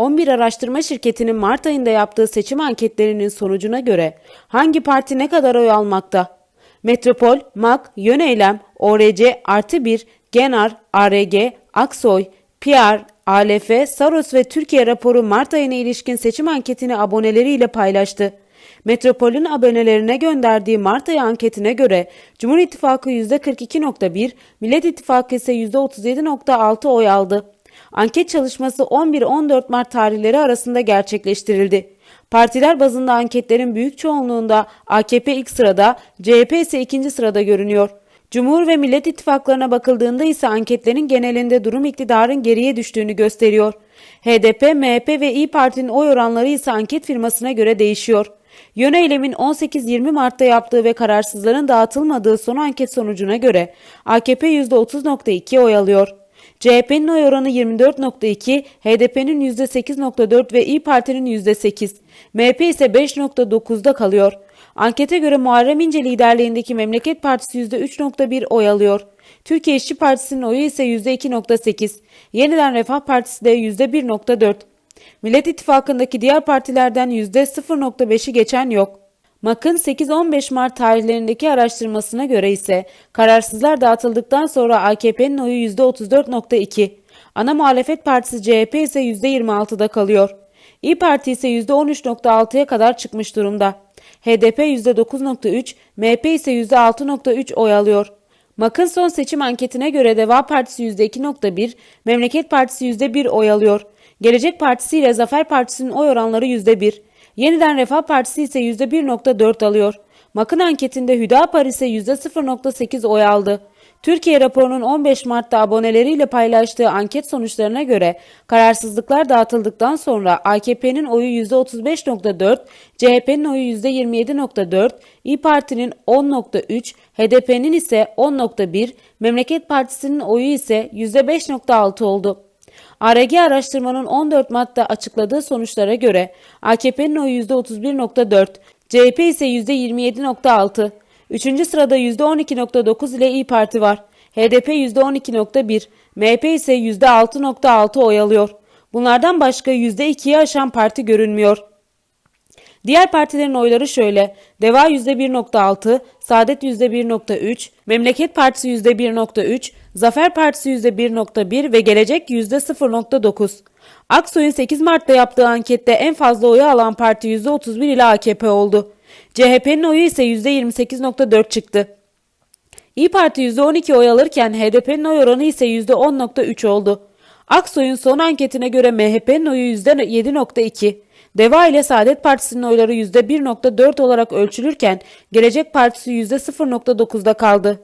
11 araştırma şirketinin Mart ayında yaptığı seçim anketlerinin sonucuna göre hangi parti ne kadar oy almakta? Metropol, MAK, Yöneylem, ORC, Artı 1, Genar, ARG, Aksoy, PR, ALF, Saros ve Türkiye raporu Mart ayına ilişkin seçim anketini aboneleriyle paylaştı. Metropol'ün abonelerine gönderdiği Mart ayı anketine göre Cumhur İttifakı %42.1, Millet İttifakı ise %37.6 oy aldı. Anket çalışması 11-14 Mart tarihleri arasında gerçekleştirildi. Partiler bazında anketlerin büyük çoğunluğunda AKP ilk sırada, CHP ise ikinci sırada görünüyor. Cumhur ve Millet İttifaklarına bakıldığında ise anketlerin genelinde durum iktidarın geriye düştüğünü gösteriyor. HDP, MHP ve İyi Parti'nin oy oranları ise anket firmasına göre değişiyor. Yöneylemin 18-20 Mart'ta yaptığı ve kararsızların dağıtılmadığı son anket sonucuna göre AKP %30.2 oy alıyor. CHP'nin oy oranı 24.2, HDP'nin %8.4 ve İyi Parti'nin %8. MHP ise 5.9'da kalıyor. Ankete göre Muharrem İnce liderliğindeki Memleket Partisi %3.1 oy alıyor. Türkiye İşçi Partisi'nin oyu ise %2.8. Yeniden Refah Partisi de %1.4. Millet İttifakı'ndaki diğer partilerden %0.5'i geçen yok. MAK'ın 8-15 Mart tarihlerindeki araştırmasına göre ise kararsızlar dağıtıldıktan sonra AKP'nin oyu %34.2. Ana muhalefet partisi CHP ise %26'da kalıyor. İyi Parti ise %13.6'ya kadar çıkmış durumda. HDP %9.3, MHP ise %6.3 oy alıyor. MAK'ın son seçim anketine göre Deva Partisi %2.1, Memleket Partisi %1 oy alıyor. Gelecek Partisi ile Zafer Partisi'nin oy oranları %1. Yeniden Refah Partisi ise %1.4 alıyor. MAK'ın anketinde Hüdapar ise %0.8 oy aldı. Türkiye raporunun 15 Mart'ta aboneleriyle paylaştığı anket sonuçlarına göre kararsızlıklar dağıtıldıktan sonra AKP'nin oyu %35.4, CHP'nin oyu %27.4, İyi Parti'nin 10.3, HDP'nin ise 10.1, Memleket Partisi'nin oyu ise %5.6 oldu. ARG araştırmanın 14 Mart'ta açıkladığı sonuçlara göre AKP'nin oyu %31.4, CHP ise %27.6. Üçüncü sırada %12.9 ile İyi Parti var. HDP %12.1, MHP ise %6.6 oy alıyor. Bunlardan başka %2'yi aşan parti görünmüyor. Diğer partilerin oyları şöyle. Deva %1.6, Saadet %1.3, Memleket Partisi %1.3, Zafer Partisi %1.1 ve Gelecek %0.9. Aksoy'un 8 Mart'ta yaptığı ankette en fazla oyu alan parti %31 ile AKP oldu. CHP'nin oyu ise %28.4 çıktı. İyi Parti %12 oy alırken HDP'nin oy oranı ise %10.3 oldu. Aksoy'un son anketine göre MHP'nin oyu %7.2. Deva ile Saadet Partisi'nin oyları %1.4 olarak ölçülürken Gelecek Partisi %0.9'da kaldı.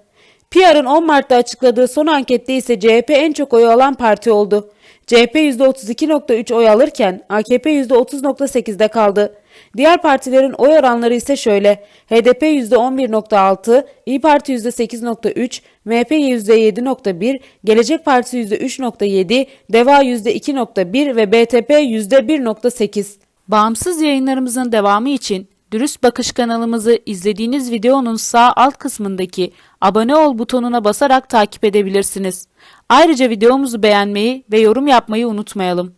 PR'ın 10 Mart'ta açıkladığı son ankette ise CHP en çok oy alan parti oldu. CHP %32.3 oy alırken AKP %30.8'de kaldı. Diğer partilerin oy oranları ise şöyle. HDP %11.6, İyi Parti %8.3, MHP %7.1, Gelecek Partisi %3.7, Deva %2.1 ve BTP %1.8. Bağımsız yayınlarımızın devamı için Dürüst Bakış kanalımızı izlediğiniz videonun sağ alt kısmındaki abone ol butonuna basarak takip edebilirsiniz. Ayrıca videomuzu beğenmeyi ve yorum yapmayı unutmayalım.